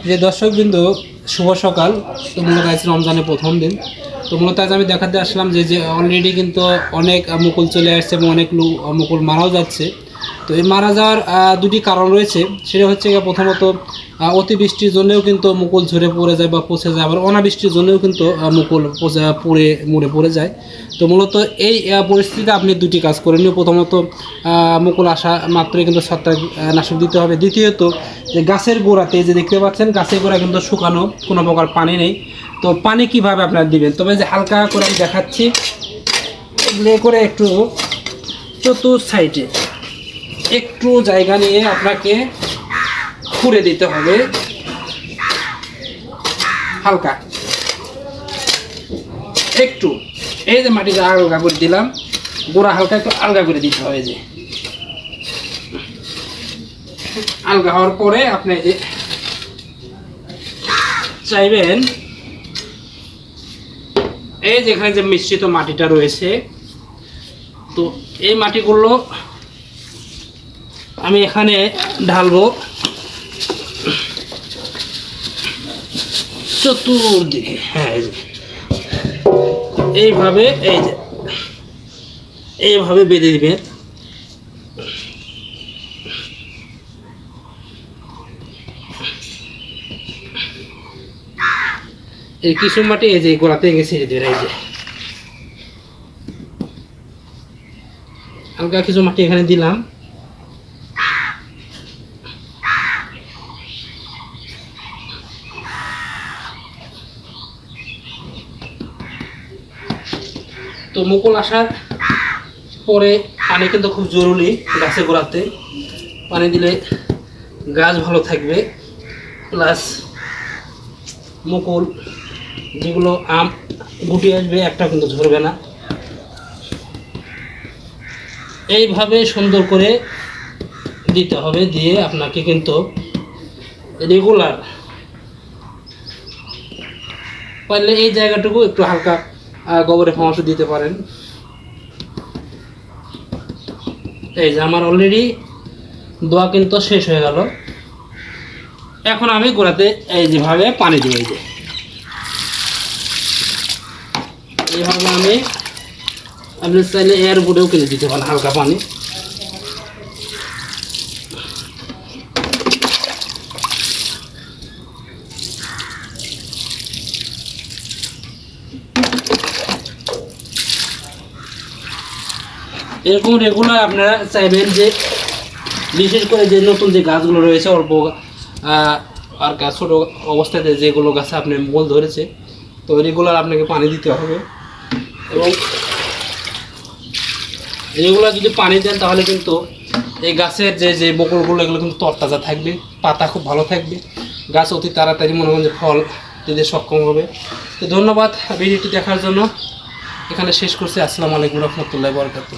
প্রিয় দর্শক বিন্দু শুভ সকাল। তো মূলত আজ রমজানের প্রথম দিন। তো মূলত আজ আমি দেখাতে আসলাম যে যে অলরেডি কিন্তু অনেক মুকুল চলে আসছে এবং অনেক লোক মুকুল মারাও যাচ্ছে। তো এই মারা যাওয়ার দুটি কারণ রয়েছে। সেটা হচ্ছে প্রথমত অতিবৃষ্টির জন্যও কিন্তু মুকুল ঝরে পড়ে যায় বা পচে যায়, আবার অনাবৃষ্টির জন্যেও কিন্তু মুকুল পচে, পুড়ে, মুড়ে পড়ে যায়। তো মূলত এই পরিস্থিতিতে আপনি দুটি কাজ করে প্রথমত মুকুল আসা মাত্রই কিন্তু ছত্রাক নাশক দিতে হবে। দ্বিতীয়ত, যে গাছের গোড়াতে যে দেখতে পাচ্ছেন, গাছের গোড়া কিন্তু শুকানো, কোনো প্রকার পানি নেই। তো পানি কীভাবে আপনারা দিবেন? তবে যে হালকা করে আমি দেখাচ্ছি। করে একটু চতুর সাইডে। একটু জায়গা নিয়ে আপনাকে খুঁড়ে দিতে হবে। হালকা। একটু। এই যে মাটিটা আলগা করে দিলাম, গোড়া হালকা একটু আলগা করে দিতে হবে যে। আলগা হওয়ার পরে আপনি যে চাইবেন, এই যেখানে যে মিশ্রিত মাটিটা রয়েছে, তো এই মাটিগুলো আমি এখানে ঢালবো চতুর্দিকে হ্যাঁ এই যে। এইভাবে, এই যে। এইভাবে বেঁধে দিবেন এই কিছু মাটি এই যে গোড়াতে গেছে এই যে এই যে। হালকা কিছু মাটি এখানে দিলাম। তো মুকুল আসার পরে পানি কিন্তু খুব জরুরি গাছে গোড়াতে। পানি দিলে গাছ ভালো থাকবে। প্লাস মুকুল, যেগুলো আম গুটি আসবে একটা কিন্তু ঝরবে না। এইভাবে সুন্দর করে দিতে হবে, দিয়ে আপনাকে কিন্তু রেগুলার পারলে এই জায়গাটুকু একটু হালকা আহ, গোবরের ফাঁস দিতে পারেন। এই যে আমার অলরেডি দোয়া কিন্তু শেষ হয়ে গেল। এখন আমি গোড়াতে এই যেভাবে পানি দিয়ে দিই এইভাবে আমি আপনি চাইলে এর উপরেও কিনে দিতে পারেন হালকা পানি। এরকম রেগুলার আপনারা চাইবেন যে, বিশেষ করে যে নতুন যে গাছগুলো রয়েছে, অল্প আর গাছ ছোটো অবস্থাতে যেগুলো গাছে আপনি মোল ধরেছে, তো রেগুলার আপনাকে পানি দিতে হবে। এবং রেগুলার যদি পানি দেন, তাহলে কিন্তু এই গাছের যে যে বকুলগুলো, এগুলো কিন্তু তরতাজা থাকবে, পাতা খুব ভালো থাকবে। গাছ অতি তাড়াতাড়ি মনে হয় যে ফল দিতে সক্ষম হবে। তো ধন্যবাদ, ভিডিওটি দেখার জন্য। এখানে শেষ করছি। আসসালামু আলাইকুম রহমতুল্লাহ বরকাত